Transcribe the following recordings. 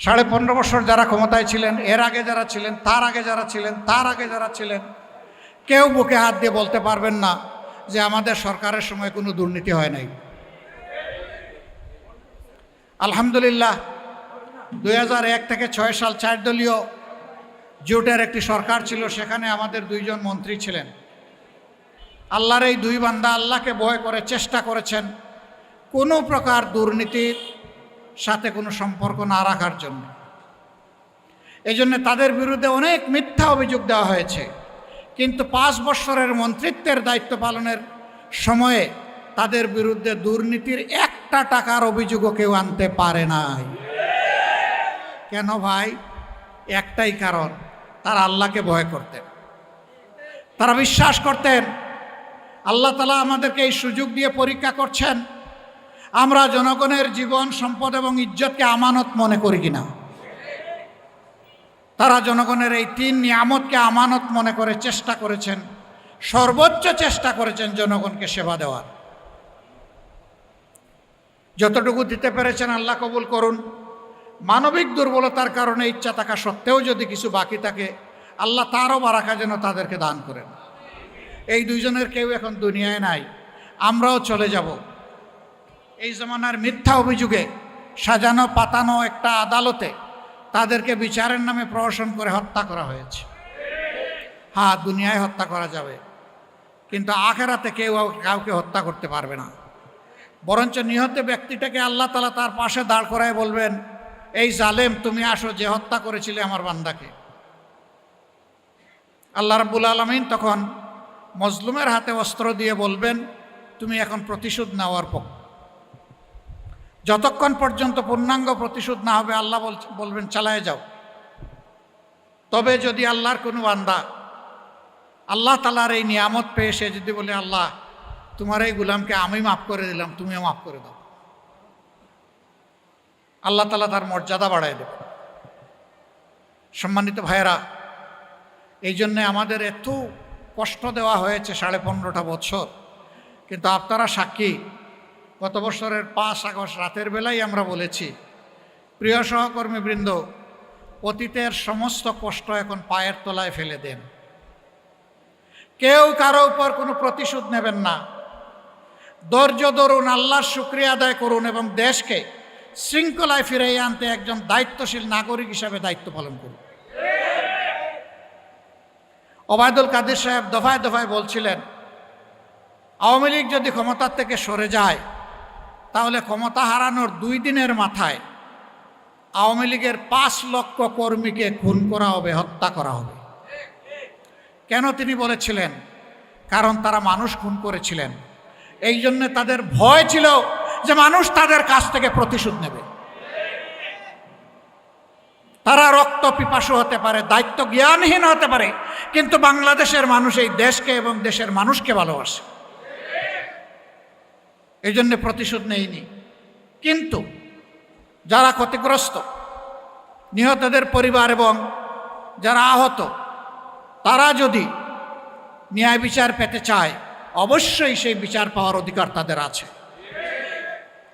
সাড়ে পনেরো বছর যারা ক্ষমতায় ছিলেন, এর আগে যারা ছিলেন, তার আগে যারা ছিলেন, তার আগে যারা ছিলেন, কেউ বুকে হাত দিয়ে বলতে পারবেন না যে আমাদের সরকারের সময় কোনো দুর্নীতি হয় নাই। আলহামদুলিল্লাহ, দুই এক থেকে ছয় সাল চার দলীয় জোটের একটি সরকার ছিল, সেখানে আমাদের দুইজন মন্ত্রী ছিলেন। আল্লাহর এই দুই বান্দা আল্লাহকে ভয় করে, চেষ্টা করেছেন কোনো প্রকার দুর্নীতির সাথে কোনো সম্পর্ক না রাখার জন্য। এই জন্য তাদের বিরুদ্ধে অনেক মিথ্যা অভিযোগ দেওয়া হয়েছে। কিন্তু পাঁচ বৎসরের মন্ত্রিত্বের দায়িত্ব পালনের সময়ে তাদের বিরুদ্ধে দুর্নীতির একটা টাকার অভিযোগও কেউ আনতে পারে নাই। কেন ভাই? একটাই কারণ, তারা আল্লাহকে ভয় করতেন। তারা বিশ্বাস করতেন, আল্লাহ তালা আমাদেরকে এই সুযোগ দিয়ে পরীক্ষা করছেন আমরা জনগণের জীবন, সম্পদ এবং ইজ্জতকে আমানত মনে করি কিনা? তারা জনগণের এই তিন নিয়ামতকে আমানত মনে করে চেষ্টা করেছেন, সর্বোচ্চ চেষ্টা করেছেন জনগণকে সেবা দেওয়ার। যতটুকু দিতে পেরেছেন আল্লাহ কবুল করুন। মানবিক দুর্বলতার কারণে ইচ্ছা থাকা সত্ত্বেও যদি কিছু বাকি থাকে, আল্লাহ তারও বারাকা যেন তাদেরকে দান করেন। এই দুইজনের কেউ এখন দুনিয়ায় নাই, আমরাও চলে যাব। এই জমানার মিথ্যা অভিযোগে সাজানো, পাতানো একটা আদালতে তাদেরকে বিচারের নামে প্রহসন করে হত্যা করা হয়েছে। হ্যাঁ দুনিয়ায় হত্যা করা যাবে। কিন্তু আখেরাতে কেউ কাউকে হত্যা করতে পারবে না। বরঞ্চ নিহত ব্যক্তিটাকে আল্লাহ তালা তার পাশে দাঁড় করায় বলবেন, এই জালেম, তুমি আসো, যে হত্যা করেছিলে আমার বান্দাকে। আল্লাহ রাব্বুল আলমিন তখন মজলুমের হাতে অস্ত্র দিয়ে বলবেন, তুমি এখন প্রতিশোধ নেওয়ার পক্ষ যতক্ষণ পর্যন্ত পূর্ণাঙ্গ প্রতিশোধ না হবে, আল্লাহ বলবেন, চালায় যাও। তবে যদি আল্লাহর কোনো বান্দা আল্লাহ তালার এই নিয়ামত পেয়ে, সে যদি বলে, আল্লাহ, তোমার এই গুলামকে আমি মাফ করে দিলাম, তুমিও মাফ করে দাও। আল্লাহ তালা তার মর্যাদা বাড়ায় দেবে। সম্মানিত ভাইয়েরা, এই জন্যে আমাদের এত কষ্ট দেওয়া হয়েছে সাড়ে পনেরোটা বছর। কিন্তু আপনারা সাক্ষী গত বছরের পাঁচ আগস্ট রাতের বেলায় আমরা বলেছি, প্রিয় সহকর্মীবৃন্দ, অতীতের সমস্ত কষ্ট এখন পায়ের তলায় ফেলে দেন। কেউ কারও উপর কোনো প্রতিশোধ নেবেন না। ধৈর্য ধরুন, আল্লাহর শুক্রিয়া আদায় করুন এবং দেশকে শৃঙ্খলায় ফিরিয়ে আনতে একজন দায়িত্বশীল নাগরিক হিসাবে দায়িত্ব পালন করুন। ওবায়দুল কাদের সাহেব দফায় দফায় বলছিলেন, আওয়ামী লীগ যদি ক্ষমতার থেকে সরে যায় তাহলে ক্ষমতা হারানোর দুই দিনের মাথায় আওয়ামী লীগের পাঁচ লক্ষ কর্মীকে খুন করা হবে, হত্যা করা হবে। কেন তিনি বলেছিলেন? কারণ তারা মানুষ খুন করেছিলেন। এই জন্যে তাদের ভয় ছিল যে মানুষ তাদের কাছ থেকে প্রতিশোধ নেবে। তারা রক্ত পিপাসু হতে পারে, দায়িত্ব জ্ঞানহীন হতে পারে, কিন্তু বাংলাদেশের মানুষ এই দেশকে এবং দেশের মানুষকে ভালোবাসে। এই জন্যে প্রতিশোধ নেয়নি কিন্তু যারা ক্ষতিগ্রস্ত, নিহতদের পরিবার এবং যারা আহত, তারা যদি ন্যায় বিচার পেতে চায়, অবশ্যই সেই বিচার পাওয়ার অধিকার তাদের আছে।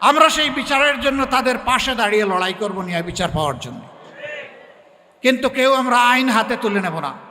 আমরা সেই বিচারের জন্য তাদের পাশে দাঁড়িয়ে লড়াই করব ন্যায় বিচার পাওয়ার জন্য। কিন্তু কেউ আমরা আইন হাতে তুলে নেব না।